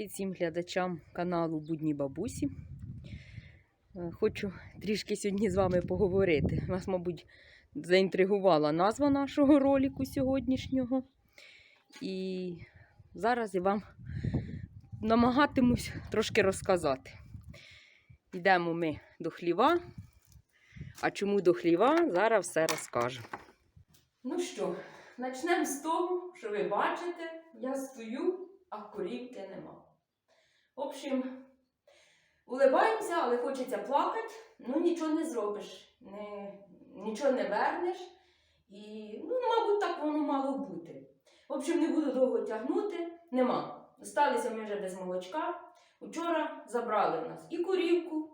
Привіт всім глядачам каналу Будні Бабусі. Е, Хочу трішки сьогодні з вами поговорити. Вас, мабуть, заінтригувала назва нашого ролику сьогоднішнього. І зараз я вам намагатимусь трошки розказати. Йдемо ми до хліва. А чому до хліва, зараз все розкажу. Ну що, почнемо з того, що ви бачите, я стою а корівки нема. В общем, улибаємося, але хочеться плакати, ну нічого не зробиш, не, нічого не вернеш. І, ну, мабуть, так воно мало бути. В общем, не буду довго тягнути, нема. Осталися ми вже без молочка. Вчора забрали в нас і корівку,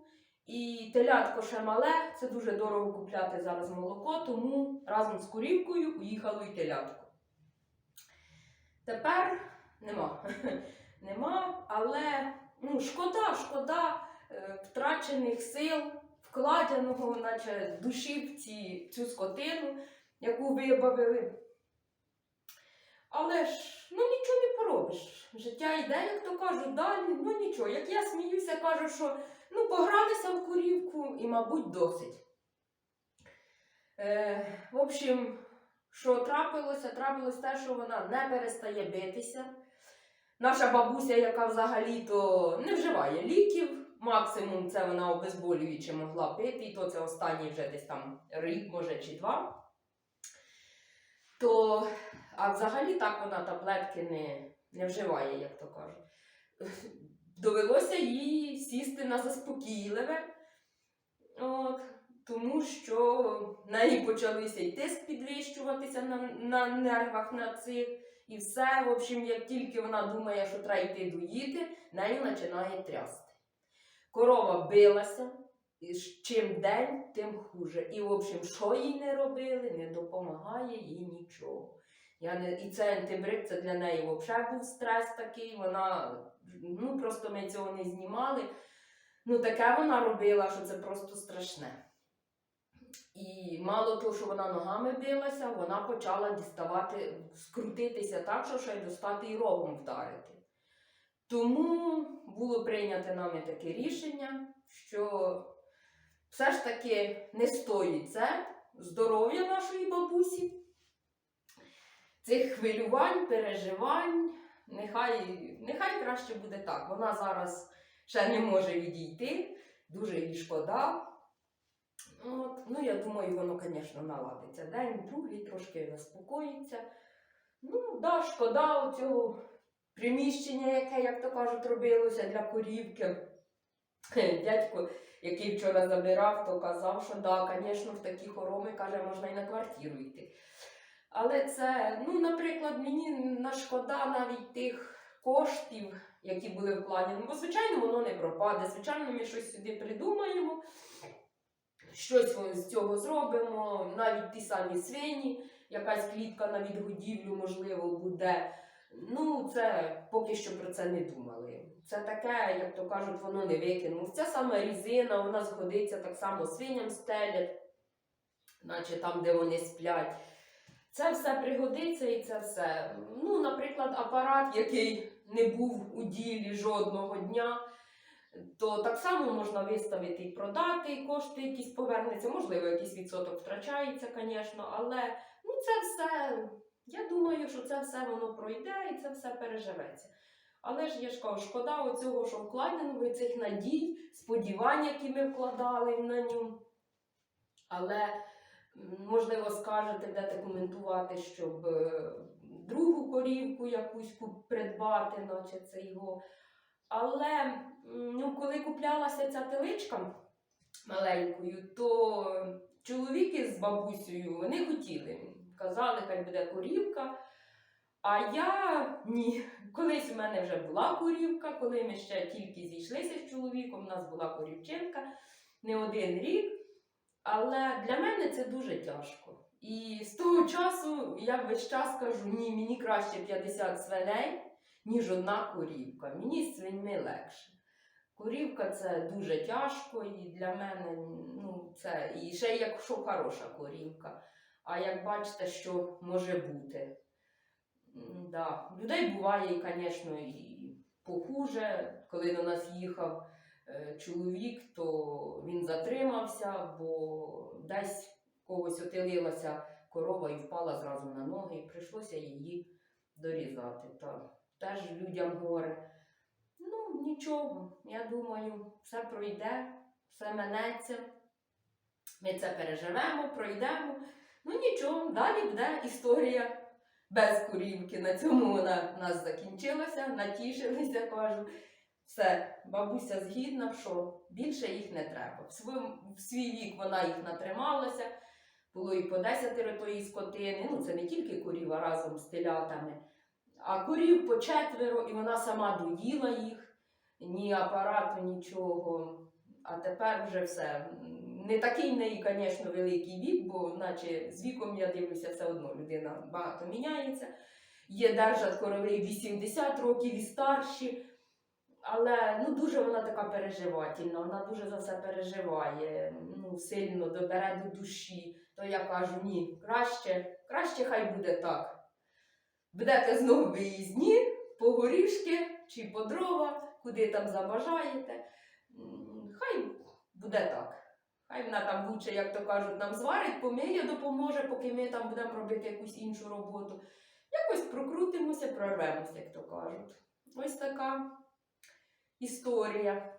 і телятко ще мале. Це дуже дорого купляти зараз молоко, тому разом з корівкою уїхало і телятко. Тепер Нема. Нема, але ну, шкода, шкода е, втрачених сил, вкладеного, наче душі в ці, цю скотину, яку вибавили. Але ж ну нічого не поробиш. Життя йде, як то кажуть, далі, ну нічого. Як я сміюся, кажу, що ну, погралися в курівку і, мабуть, досить. Е, в общем, що трапилося? Трапилось те, що вона не перестає битися. Наша бабуся, яка взагалі-то не вживає ліків, максимум це вона обезболююче могла пити, і то це останній вже десь там рік, може, чи два. То, а взагалі так вона таблетки не, не вживає, як то кажуть. Довелося їй сісти на заспокійливе. От, тому що в неї почалися й тиск підвищуватися на, на нервах на цих. І все, в общем, як тільки вона думає, що треба йти доїти, нею починає трясти. Корова билася, і чим день, тим хуже. І, в общем, що їй не робили, не допомагає їй нічого. Я не... І це антибрик, це для неї взагалі був стрес такий. Вона, ну просто ми цього не знімали. Ну, таке вона робила, що це просто страшне. І мало того, що вона ногами билася, вона почала діставати, скрутитися так, що ще й достати і рогом вдарити. Тому було прийнято нами таке рішення, що все ж таки не стоїть це здоров'я нашої бабусі, цих хвилювань, переживань. Нехай, нехай краще буде так. Вона зараз ще не може відійти, дуже їй шкода. От, ну, я думаю, воно, звісно, наладиться. День, другий трошки заспокоїться. Ну, да, шкода цього приміщення, яке, як то кажуть, робилося для корівки. Дядько, який вчора забирав, то казав, що да, звісно, в такі хороми, каже, можна і на квартиру йти. Але це, ну, наприклад, мені на шкода навіть тих коштів, які були вкладені. Бо, звичайно, воно не пропаде. Звичайно, ми щось сюди придумаємо щось ми з цього зробимо, навіть ті самі свині, якась клітка на відгодівлю, можливо, буде. Ну, це поки що про це не думали. Це таке, як то кажуть, воно не викинулося. Ця сама різина, вона згодиться так само свиням стелять, наче там, де вони сплять. Це все пригодиться і це все. Ну, наприклад, апарат, який не був у ділі жодного дня то так само можна виставити і продати, і кошти якісь повернуться. Можливо, якийсь відсоток втрачається, звісно, але ну, це все, я думаю, що це все воно пройде і це все переживеться. Але ж я ж кажу, шкода оцього, що вкладено цих надій, сподівань, які ми вкладали на ньому. Але, можливо, скажете, будете коментувати, щоб е, другу корівку якусь придбати, наче це його. Але ну, коли куплялася ця теличка маленькою, то чоловіки з бабусею вони хотіли. Казали, хай буде корівка. А я ні. Колись у мене вже була корівка, коли ми ще тільки зійшлися з чоловіком, у нас була корівчинка не один рік. Але для мене це дуже тяжко. І з того часу я весь час кажу, ні, мені краще 50 свиней ніж одна корівка. Мені з свиньми легше. Корівка це дуже тяжко, і для мене ну, це і ще якщо хороша корівка. А як бачите, що може бути. Да. Людей буває, звісно, і похуже. Коли до нас їхав е, чоловік, то він затримався, бо десь когось отелилася корова і впала зразу на ноги, і прийшлося її дорізати. Та теж людям горе. Ну, нічого, я думаю, все пройде, все минеться. Ми це переживемо, пройдемо. Ну нічого, далі буде історія без курівки. На цьому вона нас закінчилася, натішилися, кажу. Все, бабуся згідна, що більше їх не треба. В, свій, в свій вік вона їх натрималася, було і по десятеро тої скотини. Ну, це не тільки корів, а разом з телятами. А корів по четверо, і вона сама доїла їх, ні апарату, нічого. А тепер вже все. Не такий в неї, звісно, великий вік, бо наче з віком я дивлюся, все одно людина багато міняється. Є держать корови 80 років і старші. Але ну, дуже вона така переживательна, вона дуже за все переживає, ну, сильно добере до душі. То я кажу, ні, краще, краще хай буде так. Будете знову виїзні, по горішки чи по дрова, куди там забажаєте. Хай буде так. Хай вона там лучше, як то кажуть, нам зварить, помиє, допоможе, поки ми там будемо робити якусь іншу роботу. Якось прокрутимося, прорвемося, як то кажуть. Ось така історія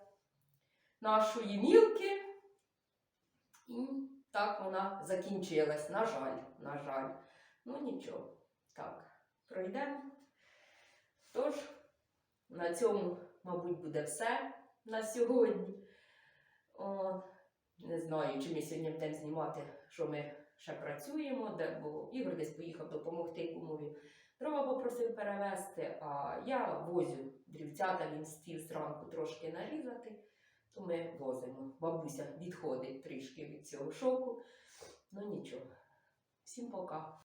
нашої мілки. І так вона закінчилась. На жаль, на жаль. Ну нічого. Так, пройдемо. Тож, на цьому, мабуть, буде все на сьогодні. О, не знаю, чи ми сьогодні будемо знімати, що ми ще працюємо, де, бо Ігор десь поїхав допомогти кумові. Дрова попросив перевезти, а я возю дрівцята, він стів зранку трошки нарізати, то ми возимо. Бабуся відходить трішки від цього шоку. Ну нічого. Всім пока.